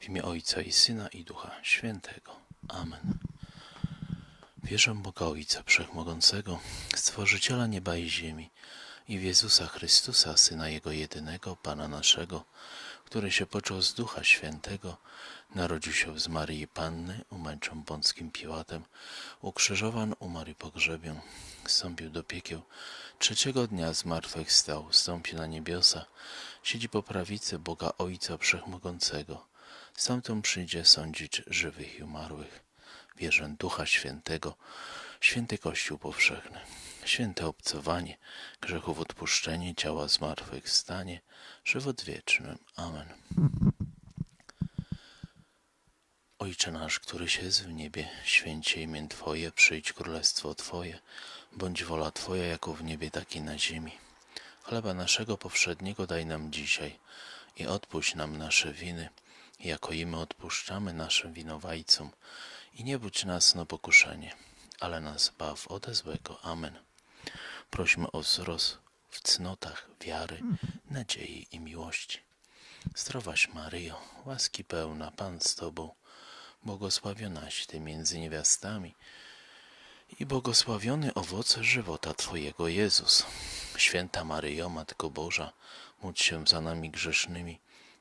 W imię Ojca i Syna i Ducha Świętego. Amen. Wierzę Boga Ojca Wszechmogącego, Stworzyciela nieba i ziemi i w Jezusa Chrystusa, Syna Jego jedynego, Pana naszego, który się począł z Ducha Świętego, narodził się z Maryi Panny, umęczon Pąckim Piłatem, ukrzyżowan, umarł i pogrzebion, wstąpił do piekieł, trzeciego dnia zmartwychwstał, wstąpił na niebiosa, siedzi po prawicy Boga Ojca Wszechmogącego, stamtąd przyjdzie sądzić żywych i umarłych. Wierzę Ducha Świętego, święty Kościół powszechny, święte obcowanie, grzechów odpuszczenie, ciała zmartwychwstanie, żywot wieczny. Amen. Ojcze nasz, któryś jest w niebie, święcie imię Twoje, przyjdź królestwo Twoje, bądź wola Twoja jako w niebie, tak i na ziemi. Chleba naszego powszedniego daj nam dzisiaj i odpuść nam nasze winy, jako i my odpuszczamy naszym winowajcom. I nie budź nas na pokuszenie, ale nas baw ode złego. Amen. Prośmy o wzrost w cnotach wiary, nadziei i miłości. Zdrowaś Maryjo, łaski pełna, Pan z Tobą, błogosławionaś Ty między niewiastami i błogosławiony owoc żywota Twojego Jezus. Święta Maryjo, Matko Boża, módl się za nami grzesznymi,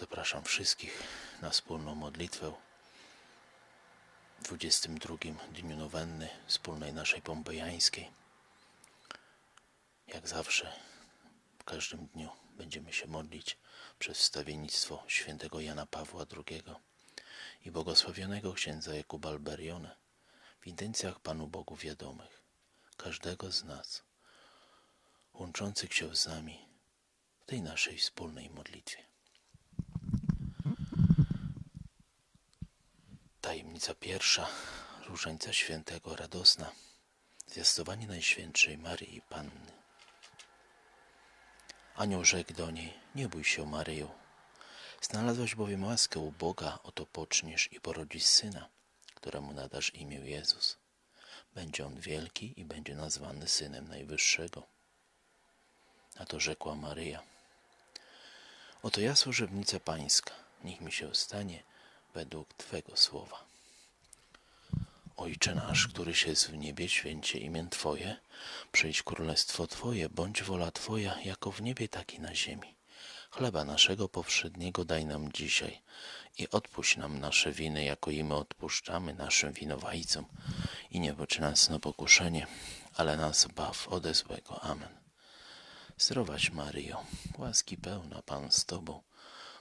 Zapraszam wszystkich na wspólną modlitwę w 22 dniu nowenny wspólnej naszej pompejańskiej. Jak zawsze, w każdym dniu będziemy się modlić przez wstawiennictwo świętego Jana Pawła II i błogosławionego księdza Jakuba Alberione w intencjach Panu Bogu wiadomych, każdego z nas, łączących się z nami w tej naszej wspólnej modlitwie. Tajemnica pierwsza, Różańca Świętego Radosna, zwiastowanie Najświętszej Maryi Panny. Anioł rzekł do niej, nie bój się Maryjo, znalazłaś bowiem łaskę u Boga, oto poczniesz i porodzisz syna, któremu nadasz imię Jezus. Będzie on wielki i będzie nazwany Synem Najwyższego. A to rzekła Maryja, oto ja służebnica Pańska, niech mi się stanie według Twego słowa. Ojcze nasz, któryś jest w niebie, święcie imię Twoje, przyjdź królestwo Twoje, bądź wola Twoja, jako w niebie, tak i na ziemi. Chleba naszego powszedniego daj nam dzisiaj i odpuść nam nasze winy, jako i my odpuszczamy naszym winowajcom. I nie bądź nas na pokuszenie, ale nas baw ode złego. Amen. Zdrowaś Maryjo, łaski pełna Pan z Tobą,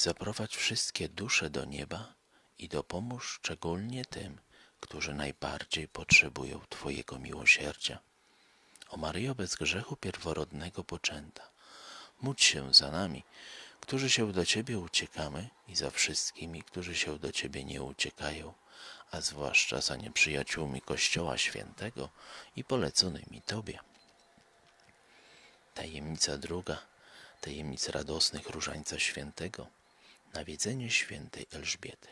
zaprowadź wszystkie dusze do nieba i dopomóż szczególnie tym, którzy najbardziej potrzebują Twojego miłosierdzia. O Maryjo bez grzechu pierworodnego poczęta, módl się za nami, którzy się do Ciebie uciekamy i za wszystkimi, którzy się do Ciebie nie uciekają, a zwłaszcza za nieprzyjaciółmi Kościoła Świętego i poleconymi Tobie. Tajemnica druga, tajemnica radosnych Różańca Świętego, nawiedzenie świętej Elżbiety.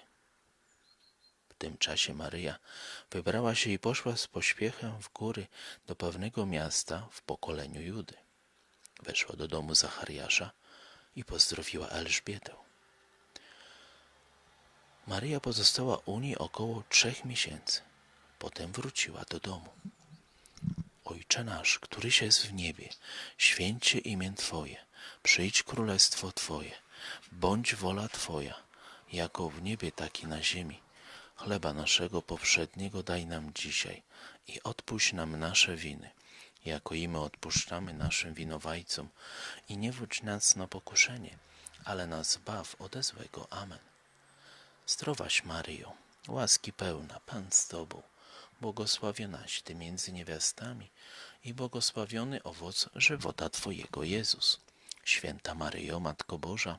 W tym czasie Maryja wybrała się i poszła z pośpiechem w góry do pewnego miasta w pokoleniu Judy. Weszła do domu Zachariasza i pozdrowiła Elżbietę. Maryja pozostała u niej około trzech miesięcy. Potem wróciła do domu. Ojcze nasz, któryś jest w niebie, święcie imię Twoje, przyjdź królestwo Twoje, bądź wola Twoja, jako w niebie, tak i na ziemi. Chleba naszego powszedniego daj nam dzisiaj i odpuść nam nasze winy, jako i my odpuszczamy naszym winowajcom i nie wódź nas na pokuszenie, ale nas zbaw ode złego. Amen. Zdrowaś Maryjo, łaski pełna, Pan z Tobą, błogosławionaś Ty między niewiastami i błogosławiony owoc żywota Twojego Jezus. Święta Maryjo, Matko Boża,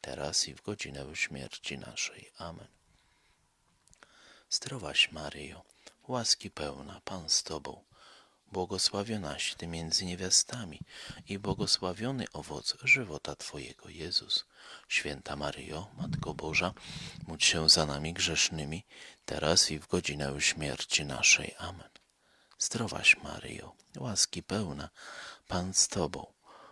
teraz i w godzinę śmierci naszej. Amen. Zdrowaś Maryjo, łaski pełna Pan z Tobą, błogosławionaś Ty między niewiastami i błogosławiony owoc żywota Twojego Jezus. Święta Maryjo, Matko Boża, módl się za nami grzesznymi, teraz i w godzinę śmierci naszej. Amen. Zdrowaś Maryjo, łaski pełna, Pan z Tobą,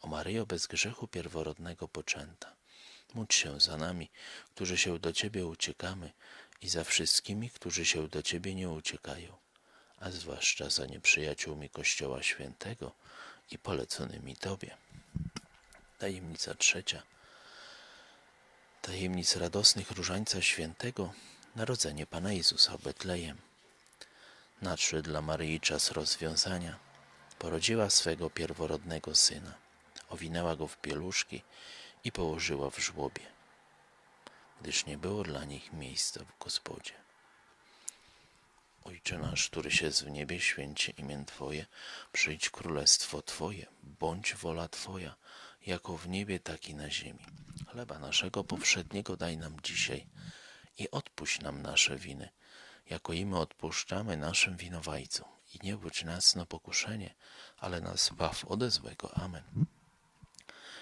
O Maryjo bez grzechu pierworodnego poczęta, módl się za nami, którzy się do Ciebie uciekamy i za wszystkimi, którzy się do Ciebie nie uciekają, a zwłaszcza za nieprzyjaciółmi Kościoła Świętego i poleconymi Tobie. Tajemnica trzecia. Tajemnic radosnych Różańca Świętego, Narodzenie Pana Jezusa w Betlejem. Nadszedł dla Maryi czas rozwiązania. Porodziła swego pierworodnego syna, owinęła go w pieluszki i położyła w żłobie, gdyż nie było dla nich miejsca w gospodzie. Ojcze nasz, któryś jest w niebie, święcie imię Twoje, przyjdź królestwo Twoje, bądź wola Twoja, jako w niebie, tak i na ziemi. Chleba naszego powszedniego daj nam dzisiaj i odpuść nam nasze winy, jako i my odpuszczamy naszym winowajcom. I nie budź nas na pokuszenie, ale nas zbaw ode złego. Amen.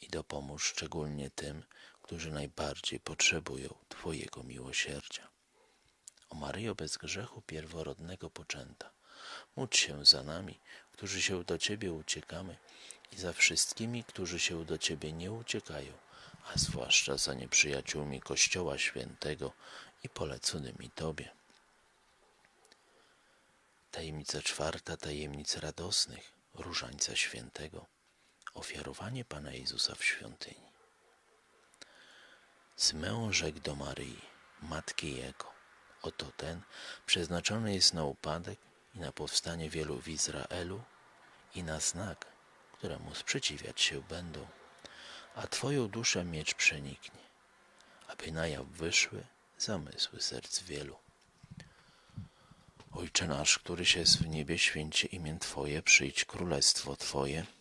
i dopomóż szczególnie tym, którzy najbardziej potrzebują Twojego miłosierdzia. O Maryjo bez grzechu pierworodnego poczęta, módl się za nami, którzy się do Ciebie uciekamy i za wszystkimi, którzy się do Ciebie nie uciekają, a zwłaszcza za nieprzyjaciółmi Kościoła Świętego i poleconymi Tobie. Tajemnica czwarta, tajemnic radosnych, Różańca Świętego, ofiarowanie Pana Jezusa w świątyni. Symeon rzekł do Maryi, matki Jego, oto ten przeznaczony jest na upadek i na powstanie wielu w Izraelu i na znak, któremu sprzeciwiać się będą, a Twoją duszę miecz przeniknie, aby na jaw wyszły zamysły serc wielu. Ojcze nasz, któryś jest w niebie, święcie imię Twoje, przyjdź królestwo Twoje,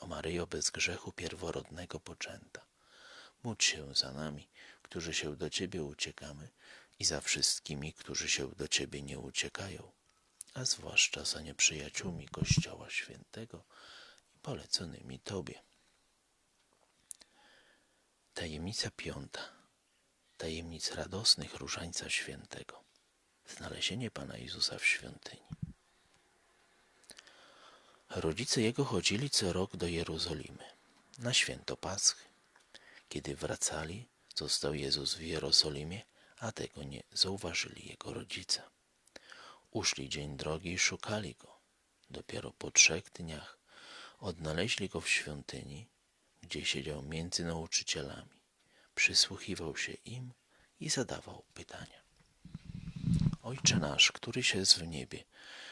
O Maryjo bez grzechu pierworodnego poczęta, módl się za nami, którzy się do Ciebie uciekamy i za wszystkimi, którzy się do Ciebie nie uciekają, a zwłaszcza za nieprzyjaciółmi Kościoła Świętego i poleconymi Tobie. Tajemnica piąta. Tajemnic radosnych Różańca Świętego. Znalezienie Pana Jezusa w świątyni. Rodzice Jego chodzili co rok do Jerozolimy na święto Paschy. Kiedy wracali, został Jezus w Jerozolimie, a tego nie zauważyli Jego rodzice. Uszli dzień drogi i szukali Go. Dopiero po trzech dniach odnaleźli Go w świątyni, gdzie siedział między nauczycielami, przysłuchiwał się im i zadawał pytania. Ojcze nasz, któryś jest w niebie,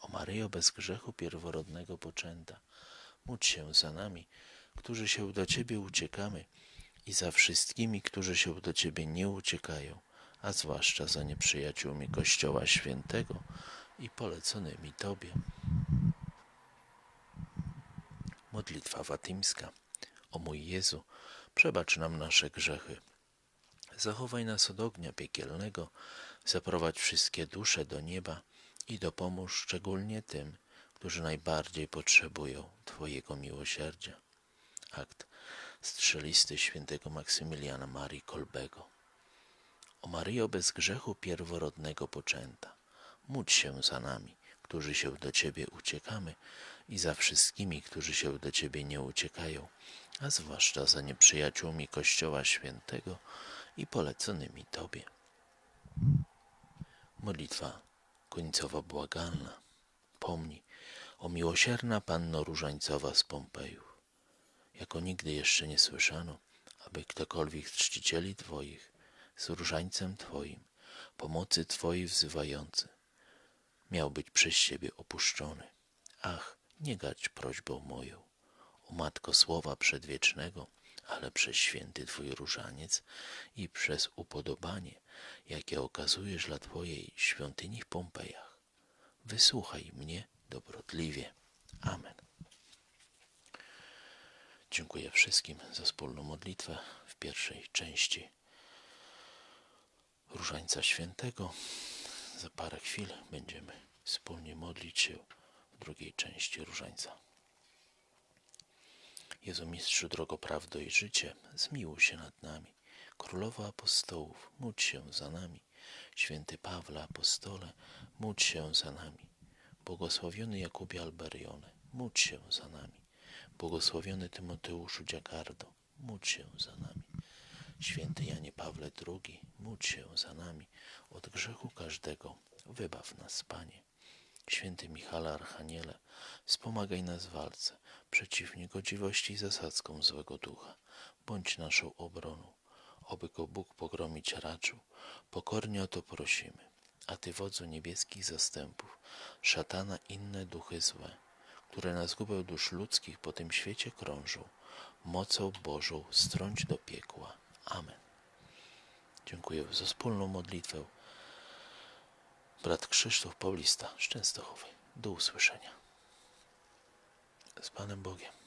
O Maryjo bez grzechu pierworodnego poczęta, módl się za nami, którzy się do Ciebie uciekamy i za wszystkimi, którzy się do Ciebie nie uciekają, a zwłaszcza za nieprzyjaciółmi Kościoła Świętego i poleconymi Tobie. Modlitwa Fatimska. O mój Jezu, przebacz nam nasze grzechy. Zachowaj nas od ognia piekielnego, zaprowadź wszystkie dusze do nieba i dopomóż szczególnie tym, którzy najbardziej potrzebują Twojego miłosierdzia. Akt strzelisty świętego Maksymiliana Marii Kolbego. O Maryjo bez grzechu pierworodnego poczęta, módl się za nami, którzy się do Ciebie uciekamy i za wszystkimi, którzy się do Ciebie nie uciekają, a zwłaszcza za nieprzyjaciółmi Kościoła Świętego i poleconymi Tobie. Modlitwa końcowo błagalna. Pomnij, o miłosierna Panno Różańcowa z Pompejów. Jako nigdy jeszcze nie słyszano, aby ktokolwiek z czcicieli Twoich z różańcem Twoim, pomocy Twojej wzywający, miał być przez siebie opuszczony. Ach, nie gać prośbą moją, o Matko Słowa Przedwiecznego, ale przez święty Twój różaniec i przez upodobanie, jakie okazujesz dla Twojej świątyni w Pompejach. Wysłuchaj mnie dobrotliwie. Amen. Dziękuję wszystkim za wspólną modlitwę w pierwszej części Różańca Świętego. Za parę chwil będziemy wspólnie modlić się w drugiej części Różańca. Jezu Mistrzu, drogo prawdo i życie, zmiłuj się nad nami. Królowo apostołów, módl się za nami. Święty Pawle apostole, módl się za nami. Błogosławiony Jakubie Alberione, módl się za nami. Błogosławiony Tymoteuszu Dziagardo, módl się za nami. Święty Janie Pawle II, módl się za nami. Od grzechu każdego wybaw nas, Panie. Święty Michale Archaniele, wspomagaj nas w walce przeciw niegodziwości i zasadzkom złego ducha. Bądź naszą obroną. Oby go Bóg pogromić raczył, pokornie o to prosimy. A Ty, wodzu niebieskich zastępów, szatana inne duchy złe, które na zgubę dusz ludzkich po tym świecie krążą, mocą Bożą strąć do piekła. Amen. Dziękuję za wspólną modlitwę. Brat Krzysztof Paulista z Częstochowy. Do usłyszenia. Z Panem Bogiem.